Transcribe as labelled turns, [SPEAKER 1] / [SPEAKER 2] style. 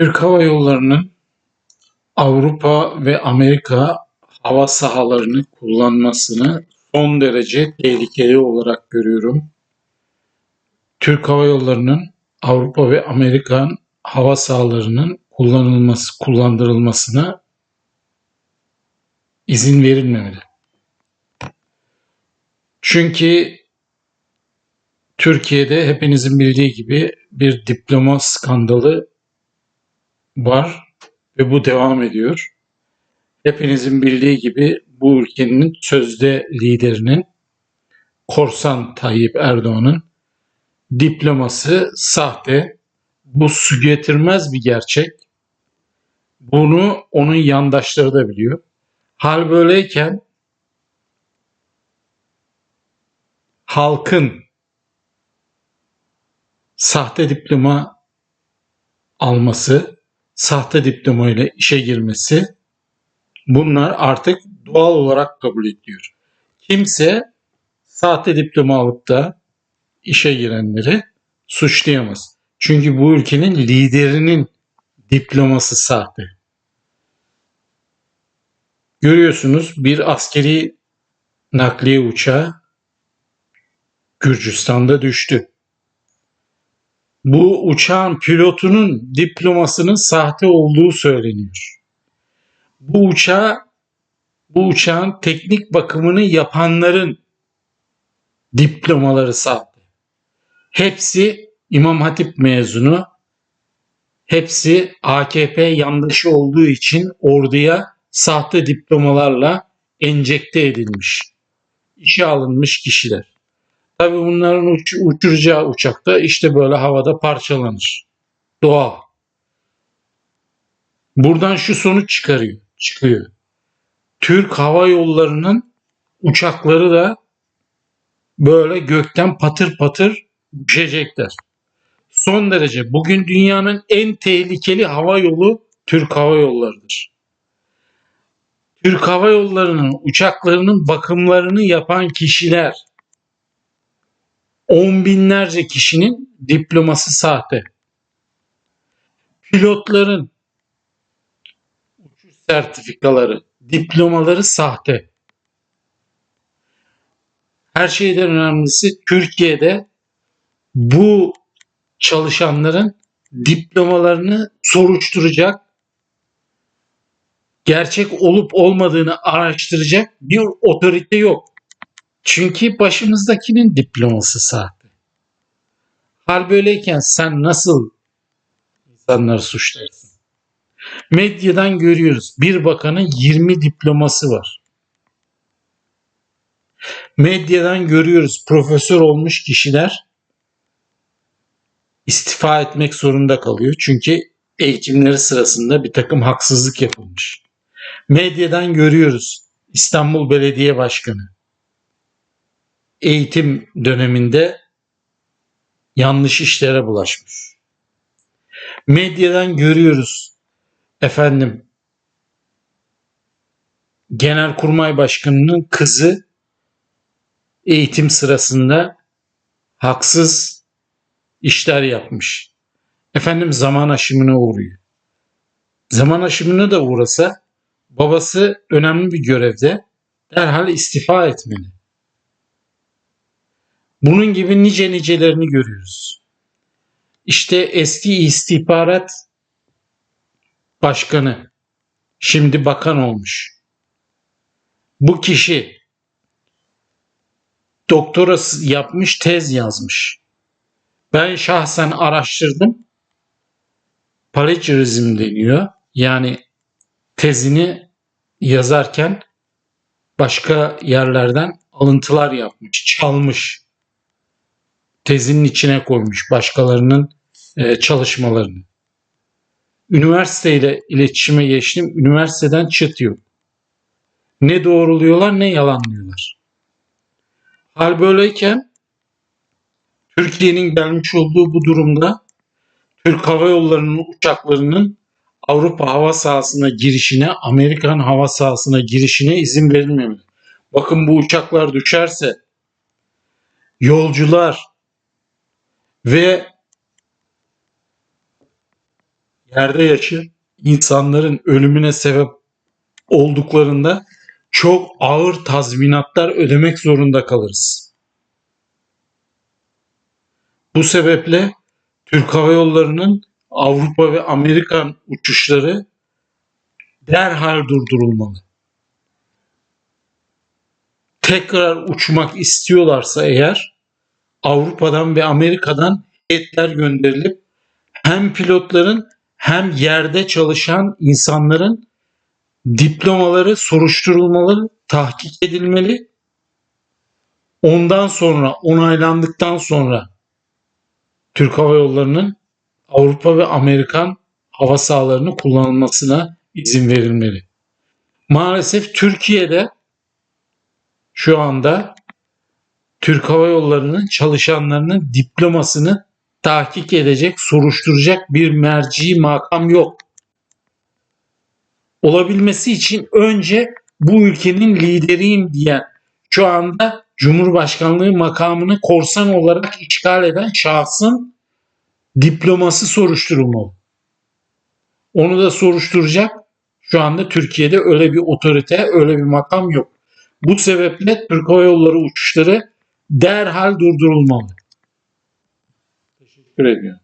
[SPEAKER 1] Türk Hava Yolları'nın Avrupa ve Amerika hava sahalarını kullanmasını son derece tehlikeli olarak görüyorum. Türk Hava Yolları'nın Avrupa ve Amerikan hava sahalarının kullanılması, kullandırılmasına izin verilmemeli. Çünkü Türkiye'de hepinizin bildiği gibi bir diploma skandalı var ve bu devam ediyor. Hepinizin bildiği gibi bu ülkenin sözde liderinin Korsan Tayyip Erdoğan'ın diploması sahte. Bu su getirmez bir gerçek. Bunu onun yandaşları da biliyor. Hal böyleyken halkın sahte diploma alması, sahte diploma ile işe girmesi bunlar artık doğal olarak kabul ediliyor. Kimse sahte diploma alıp da işe girenleri suçlayamaz. Çünkü bu ülkenin liderinin diploması sahte. Görüyorsunuz bir askeri nakliye uçağı Gürcistan'da düştü. Bu uçağın pilotunun diplomasının sahte olduğu söyleniyor. Bu uçağı bu uçağın teknik bakımını yapanların diplomaları sahte. Hepsi İmam Hatip mezunu. Hepsi AKP yandaşı olduğu için orduya sahte diplomalarla enjekte edilmiş. İşe alınmış kişiler. Tabii bunların uç, uçuracağı uçakta işte böyle havada parçalanır. Doğal. Buradan şu sonuç çıkarıyor, çıkıyor. Türk Hava Yolları'nın uçakları da böyle gökten patır patır düşecekler. Son derece bugün dünyanın en tehlikeli hava yolu Türk Hava Yolları'dır. Türk Hava Yolları'nın uçaklarının bakımlarını yapan kişiler on binlerce kişinin diploması sahte. Pilotların uçuş sertifikaları, diplomaları sahte. Her şeyden önemlisi Türkiye'de bu çalışanların diplomalarını soruşturacak, gerçek olup olmadığını araştıracak bir otorite yok. Çünkü başımızdakinin diploması sahte. Hal böyleyken sen nasıl insanları suçlarsın? Medyadan görüyoruz. Bir bakanın 20 diploması var. Medyadan görüyoruz profesör olmuş kişiler istifa etmek zorunda kalıyor. Çünkü eğitimleri sırasında bir takım haksızlık yapılmış. Medyadan görüyoruz İstanbul Belediye Başkanı eğitim döneminde yanlış işlere bulaşmış. Medyadan görüyoruz efendim Genelkurmay Başkanı'nın kızı eğitim sırasında haksız işler yapmış. Efendim zaman aşımına uğruyor. Zaman aşımına da uğrasa babası önemli bir görevde derhal istifa etmeli. Bunun gibi nice nicelerini görüyoruz. İşte eski istihbarat başkanı şimdi bakan olmuş. Bu kişi doktorası yapmış, tez yazmış. Ben şahsen araştırdım. Plagiarizm deniyor. Yani tezini yazarken başka yerlerden alıntılar yapmış, çalmış tezinin içine koymuş başkalarının e, çalışmalarını. Üniversiteyle iletişime geçtim. Üniversiteden çıt yok. Ne doğruluyorlar ne yalanlıyorlar. Hal böyleyken Türkiye'nin gelmiş olduğu bu durumda Türk Hava Yolları'nın uçaklarının Avrupa hava sahasına girişine, Amerikan hava sahasına girişine izin verilmemeli. Bakın bu uçaklar düşerse yolcular ve yerde yaşı insanların ölümüne sebep olduklarında çok ağır tazminatlar ödemek zorunda kalırız. Bu sebeple Türk Hava Yolları'nın Avrupa ve Amerikan uçuşları derhal durdurulmalı. Tekrar uçmak istiyorlarsa eğer Avrupa'dan ve Amerika'dan heyetler gönderilip hem pilotların hem yerde çalışan insanların diplomaları soruşturulmalı, tahkik edilmeli. Ondan sonra onaylandıktan sonra Türk Hava Yolları'nın Avrupa ve Amerikan hava sahalarını kullanılmasına izin verilmeli. Maalesef Türkiye'de şu anda Türk Hava Yolları'nın çalışanlarının diplomasını tahkik edecek, soruşturacak bir merci makam yok. Olabilmesi için önce bu ülkenin lideriyim diyen şu anda Cumhurbaşkanlığı makamını korsan olarak işgal eden şahsın diploması soruşturulmalı. Onu da soruşturacak. Şu anda Türkiye'de öyle bir otorite, öyle bir makam yok. Bu sebeple Türk Hava Yolları uçuşları derhal durdurulmalı. Teşekkür ediyorum.